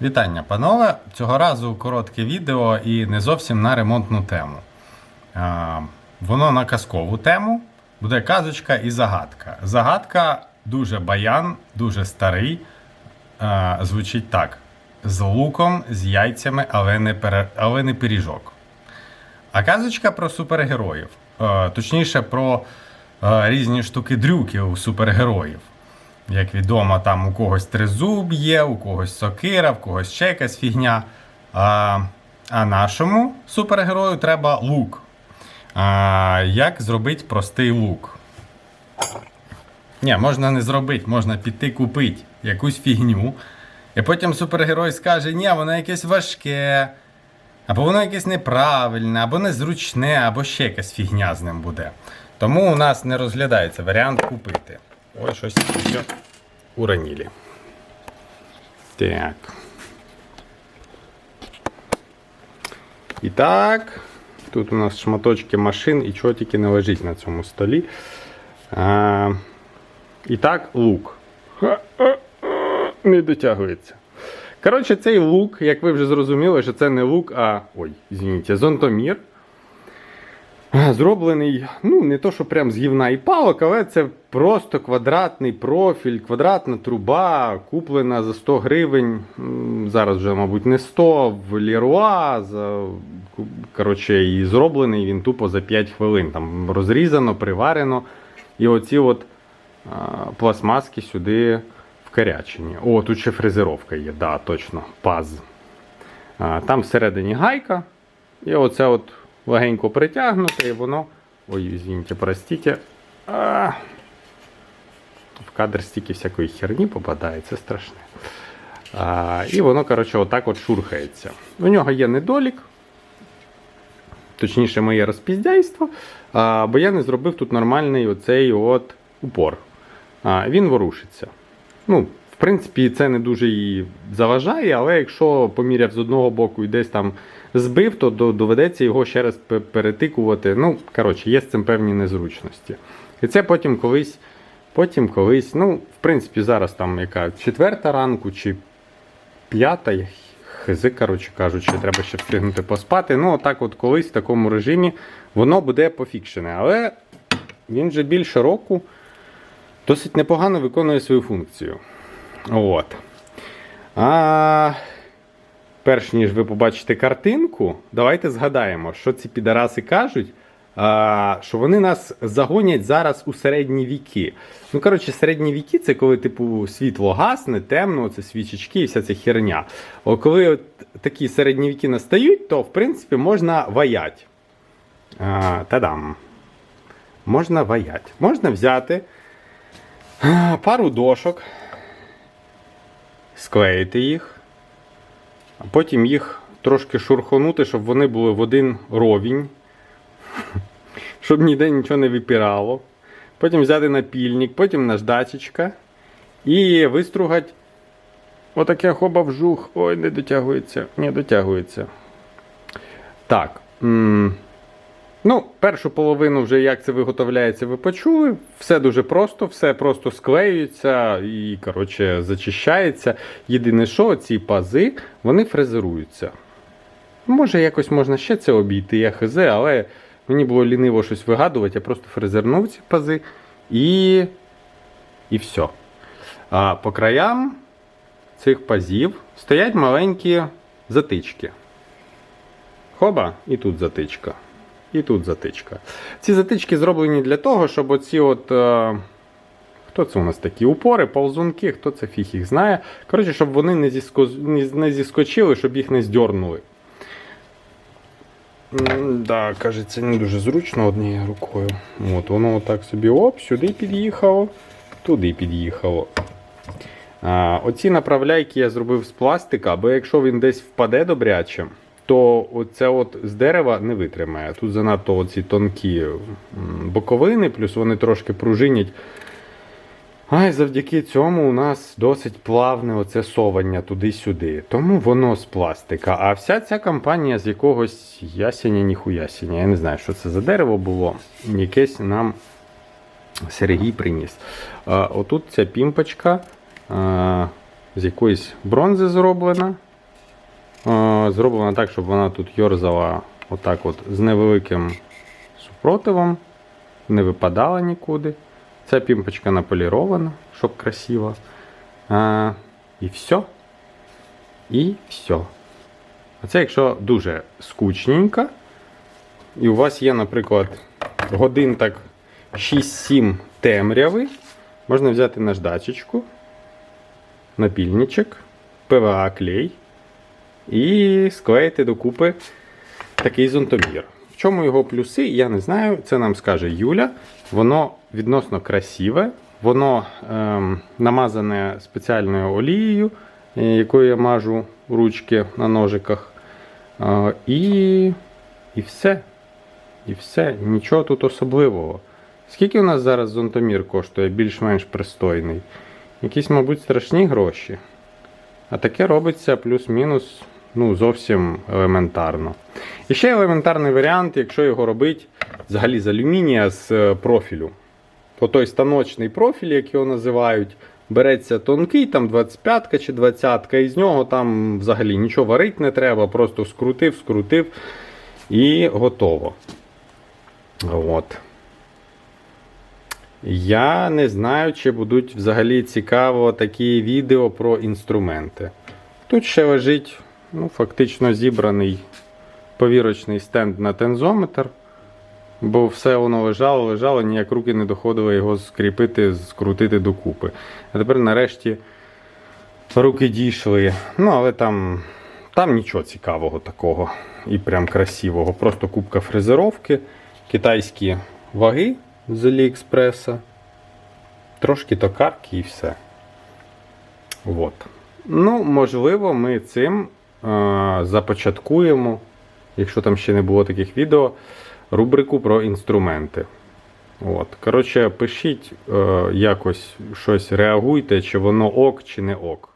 Вітання, панове! Цього разу коротке відео і не зовсім на ремонтну тему. Воно на казкову тему. Буде казочка і загадка. Загадка дуже баян, дуже старий. Звучить так: з луком, з яйцями, але не, пере... але не пиріжок. А казочка про супергероїв. Точніше, про різні штуки дрюки у супергероїв. Як відомо, там у когось тризуб є, у когось сокира, в когось ще якась фігня. А, а нашому супергерою треба лук. А, як зробити простий лук? Ні, можна не зробити, можна піти купити якусь фігню. І потім супергерой скаже, ні, воно якесь важке, або воно якесь неправильне, або незручне, або ще якась фігня з ним буде. Тому у нас не розглядається варіант купити. Ой, щось все уронили. Так. І так, тут у нас шматочки машин і чого тільки не лежить на цьому столі. А, і так, лук. Не дотягується. Коротше, цей лук, як ви вже зрозуміли, що це не лук, а. Ой, извините, зонтомір. Зроблений, ну, не то, що прям з гівна і палок, але це просто квадратний профіль, квадратна труба, куплена за 100 гривень. Зараз вже, мабуть, не 100 в Лєруа. За, коротше, і зроблений він тупо за 5 хвилин. Там розрізано, приварено. І оці от а, пластмаски сюди вкарячені. О, тут ще фрезеровка є, да, точно, паз. А, там всередині гайка. І оце от легенько притягнуте, і воно. Ой, извините, простите. А, в кадр стільки всякої херні попадає, це страшне. А, і воно, коротше, отак от шурхається. У нього є недолік. Точніше, моє розпіздяйство. А, бо я не зробив тут нормальний оцей от упор. А, він ворушиться. Ну, в принципі, це не дуже і заважає, але якщо поміряв з одного боку і десь там збив, то доведеться його ще раз перетикувати. Ну, коротше, є з цим певні незручності. І це потім колись, потім колись, ну, в принципі, зараз там яка четверта ранку чи п'ята, хизи, коротше кажучи, треба ще встигнути поспати. Ну, отак, от колись в такому режимі воно буде пофікшене. Але він вже більше року досить непогано виконує свою функцію. От. А перш ніж ви побачите картинку, давайте згадаємо, що ці підараси кажуть. А, що вони нас загонять зараз у середні віки. Ну, коротше, середні віки це коли, типу, світло гасне, темно, це свічечки і вся ця херня. О, коли от такі середні віки настають, то в принципі можна ваять. А, Та-дам. Можна ваять. Можна взяти пару дошок, склеїти їх, а потім їх трошки шурхонути, щоб вони були в один ровінь, щоб ніде нічого не випірало. Потім взяти напільник, потім наждачечка і вистругати отаке хоба вжух. Ой, не дотягується. Не дотягується. Так. Ну, першу половину вже як це виготовляється, ви почули. Все дуже просто, все просто склеюється і, коротше, зачищається. Єдине, що ці пази вони фрезеруються. Може, якось можна ще це обійти, я хз, але мені було ліниво щось вигадувати, я просто фрезернув ці пази і. І все. А по краям цих пазів стоять маленькі затички. Хоба, і тут затичка. І тут затичка. Ці затички зроблені для того, щоб оці от. Е, хто це у нас такі упори, ползунки, хто це фіг їх знає. Коротше, щоб вони не, зіско, не, зіскочили, щоб їх не здьорнули. Да, кажеться, не дуже зручно однією рукою. От, воно отак собі оп, сюди під'їхало, туди під'їхало. А, оці направляйки я зробив з пластика, бо якщо він десь впаде добряче, то оце от з дерева не витримає. Тут занадто оці тонкі боковини, плюс вони трошки пружинять. А й завдяки цьому у нас досить плавне оце совання туди-сюди. Тому воно з пластика. А вся ця компанія з якогось ясеня, ніхуясеня. Я не знаю, що це за дерево було. Якесь нам Сергій приніс. А, отут ця пімпочка а, з якоїсь бронзи зроблена. Е, зроблена так, щоб вона тут йорзала отак от з невеликим супротивом, не випадала нікуди. Ця пімпочка наполірована, щоб красиво. А, і все. І все. А це якщо дуже скучненько, і у вас є, наприклад, годин так 6-7 темряви, можна взяти наждачечку, напільничок, ПВА клей і склеїти докупи такий зонтомір. В чому його плюси, я не знаю. Це нам скаже Юля. Воно відносно красиве, воно ем, намазане спеціальною олією, е, якою я мажу ручки на ножиках. Е, і, і все. І все. Нічого тут особливого. Скільки у нас зараз зонтомір коштує більш-менш пристойний? Якісь, мабуть, страшні гроші. А таке робиться плюс-мінус ну, зовсім елементарно. І ще елементарний варіант, якщо його робити взагалі з алюмінія з е, профілю. То той станочний профіль, як його називають, береться тонкий, там 25 чи 20, і з нього там взагалі нічого варити не треба, просто скрутив, скрутив і готово. От. Я не знаю, чи будуть взагалі цікаво такі відео про інструменти. Тут ще лежить ну, фактично зібраний повірочний стенд на тензометр, бо все воно лежало, лежало, ніяк руки не доходили його скріпити, скрутити докупи. А тепер нарешті руки дійшли. Ну, але там, там нічого цікавого такого і прям красивого. Просто кубка фрезеровки, китайські ваги з Аліекспреса, трошки токарки і все. От. Ну, можливо, ми цим започаткуємо, якщо там ще не було таких відео, рубрику про інструменти. От. Коротше, пишіть е, якось щось, реагуйте, чи воно ок, чи не ок.